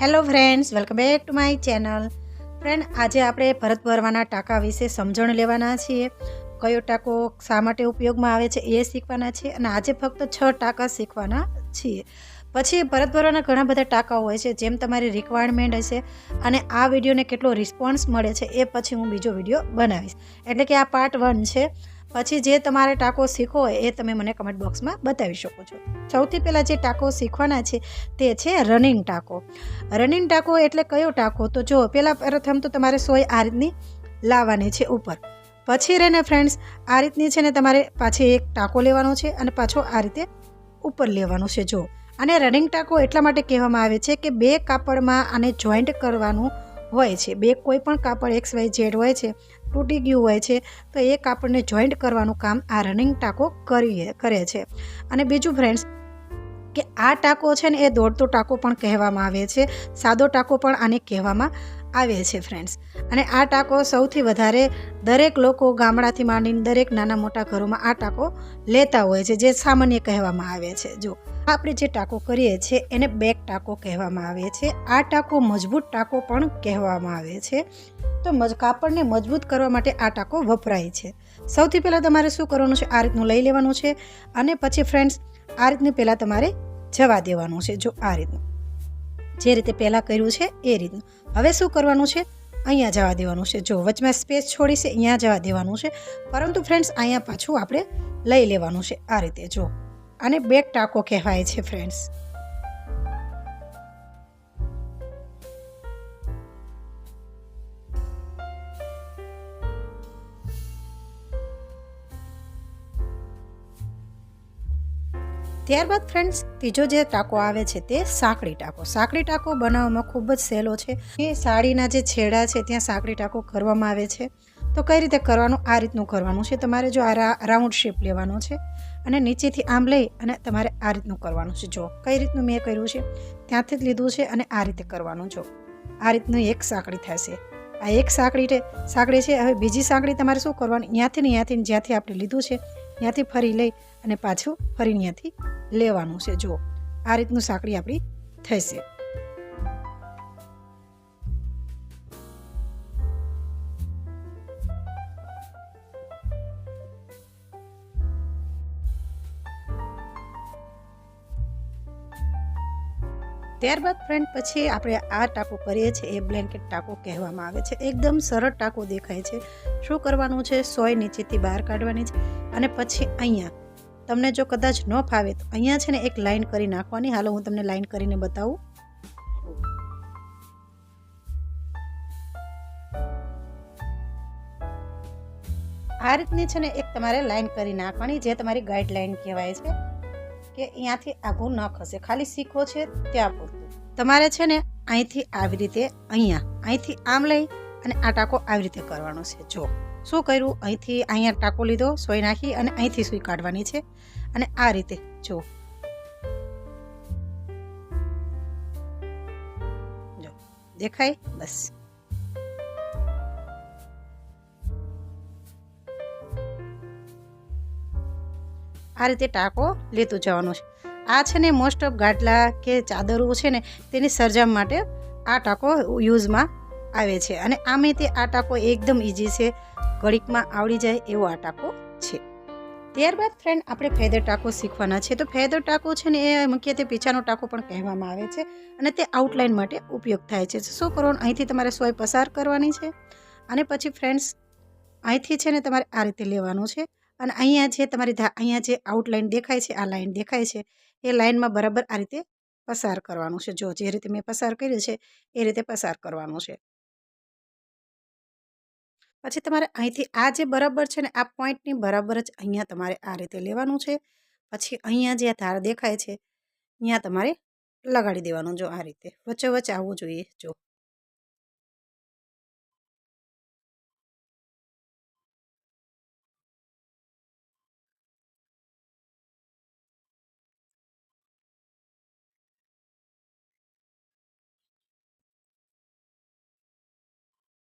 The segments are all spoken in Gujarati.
Hello friends, welcome back to my channel. Friend, આજે આપણે ભરત ભરવાના ટાંકા વિશે સમજણ લેવાના છીએ. કયો ટાંકો શા માટે ઉપયોગમાં આવે છે એ શીખવાના છીએ અને આજે ફક્ત છ ટાંકા શીખવાના છીએ. પછી ભરત ભરવાના ઘણા બધા ટાંકા હોય છે જેમ તમારી રિક્વાયરમેન્ટ હશે અને આ વિડીયોને કેટલો રિસ્પોન્સ મળે છે એ પછી હું બીજો વીડિયો બનાવીશ. એટલે કે આ પાર્ટ વન છે. પછી જે તમારે ટાંકો શીખવો હોય એ તમે મને કમેન્ટ બોક્સમાં બતાવી શકો છો. સૌથી પહેલાં જે ટાંકો શીખવાના છે તે છે રનિંગ ટાંકો. રનિંગ ટાંકો એટલે કયો ટાંકો? તો જો, પહેલાં પ્રથમ તો તમારે સોય આ રીતની લાવવાની છે ઉપર. પછી રહીને ફ્રેન્ડ્સ આ રીતની છે ને તમારે પાછી એક ટાંકો લેવાનો છે અને પાછો આ રીતે ઉપર લેવાનો છે. જો, અને રનિંગ ટાંકો એટલા માટે કહેવામાં આવે છે કે બે કાપડમાં આને જોઈન્ટ કરવાનું હોય છે. બે કોઈ પણ કાપડ એક્સ વાય ઝેડ હોય છે. તૂટી ગયું હોય છે, તો એ કાપડને જોઈન્ટ કરવાનું કામ આ રનિંગ ટાંકો કરીએ, કરે છે. અને બીજું ફ્રેન્ડ્સ કે આ ટાંકો છે ને એ દોડતો ટાંકો પણ કહેવામાં આવે છે, સાદો ટાંકો પણ આને કહેવામાં આવે છે ફ્રેન્ડ્સ અને આ ટાંકો સૌથી વધારે દરેક લોકો ગામડાથી માંડીને દરેક નાના મોટા ઘરોમાં આ ટાંકો લેતા હોય છે, જે સામાન્ય કહેવામાં આવે છે. જો, આપણે જે ટાંકો કરીએ છીએ, એને બેક ટાંકો કહેવામાં આવે છે. આ ટાંકો મજબૂત ટાંકો પણ કહેવામાં આવે છે. તો મજ, કાપડને મજબૂત કરવા માટે આ ટાંકો વપરાય છે. સૌથી પહેલાં તમારે શું કરવાનું છે? આ રીતનું લઈ લેવાનું છે અને પછી ફ્રેન્ડ્સ આ રીતનું પહેલાં તમારે જવા દેવાનું છે. જો, આ રીતનું. જે રીતે પહેલાં કર્યું છે એ રીતનું હવે શું કરવાનું છે? અહીંયા જવા દેવાનું છે. જો વચમાં સ્પેસ છોડી છે, અહીંયા જવા દેવાનું છે. પરંતુ ફ્રેન્ડ્સ, અહીંયા પાછું આપણે લઈ લેવાનું છે આ રીતે. જો આને બેક ટાંકો કહેવાય છે, ફ્રેન્ડ્સ. ત્યારબાદ ફ્રેન્ડ્સ ત્રીજો જે ટાંકો આવે છે તે સાંકડી ટાંકો. સાંકડી ટાંકો બનાવવામાં ખૂબ જ સહેલો છે. એ સાડીના જે છેડા છે, ત્યાં સાંકડી ટાંકો કરવામાં આવે છે. તો કઈ રીતે કરવાનું? આ રીતનું કરવાનું છે. તમારે જો આ રાઉન્ડ શેપ લેવાનો છે અને નીચેથી આમ લઈ અને તમારે આ રીતનું કરવાનું છે. જો કઈ રીતનું મેં કર્યું છે, ત્યાંથી જ લીધું છે અને આ રીતે કરવાનું. જો આ રીતનું એક સાંકડી થશે. આ એક સાંકડી સાંકડી છે. હવે બીજી સાંકડી તમારે શું કરવાનું? અહીંયાથી ને અહીંયાથી જ્યાંથી આપણે લીધું છે ત્યાંથી ફરી લઈ અને પાછું ફરી ત્યાંથી લેવાનું છે. જો આ રીતનું સાંકડી આપણી થશે. ત્યારબાદ ફ્રેન્ડ પછી આપણે આ ટાંકો કરીએ છીએ, એ બ્લેન્કેટ ટાંકો કહેવામાં આવે છે. એકદમ સરળ ટાંકો દેખાય છે. શું કરવાનું છે? સોય નીચેથી બહાર કાઢવાની છે અને પછી અહીંયા. તમને જો કદાચ ન ફાવે તો અહીંયા છે ને એક લાઈન કરી નાખવાની. હાલો, હું તમને લાઈન કરીને બતાવું. આ રીતની છે ને એક તમારે લાઈન કરી નાખવાની, જે તમારી ગાઈડલાઈન કહેવાય છે. કે અહીંયાથી આઘું ન ખસે. ખાલી શીખો છે ત્યાં પૂરતું. તમારે છે ને અહીંથી આવી રીતે અહીંયા, અહીંથી આમ લઈ અને આ ટાંકો આવી રીતે કરવાનો છે. જો, શું કર્યું? અહીંથી અહીંયા ટાંકો લીધો, સોય નાખી અને અહીંથી સુઈ કાઢવાની છે. અને આ રીતે, જો. જો, દેખાય? બસ. આ રીતે ટાંકો લેતું જવાનું છે. આ છે ને મોસ્ટ ઓફ ગાટલા કે ચાદરો છે ને તેની સરજામ માટે આ ટાંકો યુઝમાં આવે છે. અને આમે તે આ ટાંકો એકદમ ઇઝી છે. ઘડીકમાં આવડી જાય એવો આ ટાંકો છે. ત્યારબાદ ફ્રેન્ડ આપણે ફેદર ટાંકો શીખવાના છે. તો ફેદર ટાંકો છે ને એ મુખ્યત્વે પીછાનો ટાંકો પણ કહેવામાં આવે છે અને તે આઉટલાઇન માટે ઉપયોગ થાય છે. શું કરવાનું? અહીંથી તમારે સોય પસાર કરવાની છે. અને પછી ફ્રેન્ડ્સ અહીંથી છે ને તમારે આ રીતે લેવાનું છે. અને અહીંયા જે તમારી અહીંયા જે આઉટલાઇન દેખાય છે, આ લાઇન દેખાય છે, એ લાઇનમાં બરાબર આ રીતે પસાર કરવાનું છે. જો જે રીતે મેં પસાર કર્યું છે, એ રીતે પસાર કરવાનું છે. પછી તમારે અહીંથી આ જે બરાબર છે ને, આ પોઈન્ટની બરાબર જ અહીંયા તમારે આ રીતે લેવાનું છે. પછી અહીંયા જે ધાર દેખાય છે, અહીંયા તમારે લગાડી દેવાનું જો આ રીતે. વચ્ચે વચ્ચે આવવું જોઈએ, જો.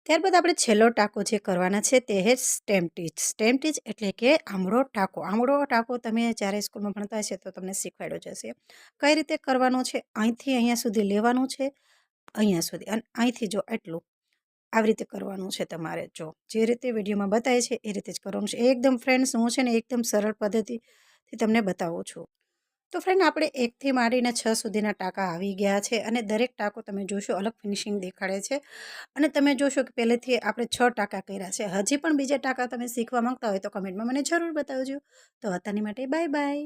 ત્યારબાદ આપણે છેલ્લો ટાંકો જે કરવાના છે તે છે સ્ટેમ ટીચ. સ્ટેમ ટીચ એટલે કે આમળો ટાંકો. આમળો ટાંકો તમે જ્યારે સ્કૂલમાં ભણતા હશે તો તમને શીખવાડ્યો જશે કઈ રીતે કરવાનો છે? અહીંથી અહીંયા સુધી લેવાનું છે? અહીંયા સુધી. અને અહીંથી જો એટલું આવી રીતે કરવાનું છે તમારે જો જે રીતે વિડીયોમાં બતાવે છે એ રીતે જ કરવાનું છે. એકદમ ફ્રેન્ડ્સ હું છે ને એકદમ સરળ પદ્ધતિથી તમને બતાવું છું. તો ફ્રેન્ડ આપણે એકથી માંડીને છ સુધીના ટાંકા આવી ગયા છે અને દરેક ટાંકો તમે જોશો અલગ ફિનિશિંગ દેખાડે છે. અને તમે જોશો કે પહેલેથી આપણે છ ટાંકા કર્યા છે. હજી પણ બીજા ટાંકા તમે શીખવા માંગતા હોય તો કમેન્ટમાં મને જરૂર બતાવજો. તો અત્યારની માટે બાય બાય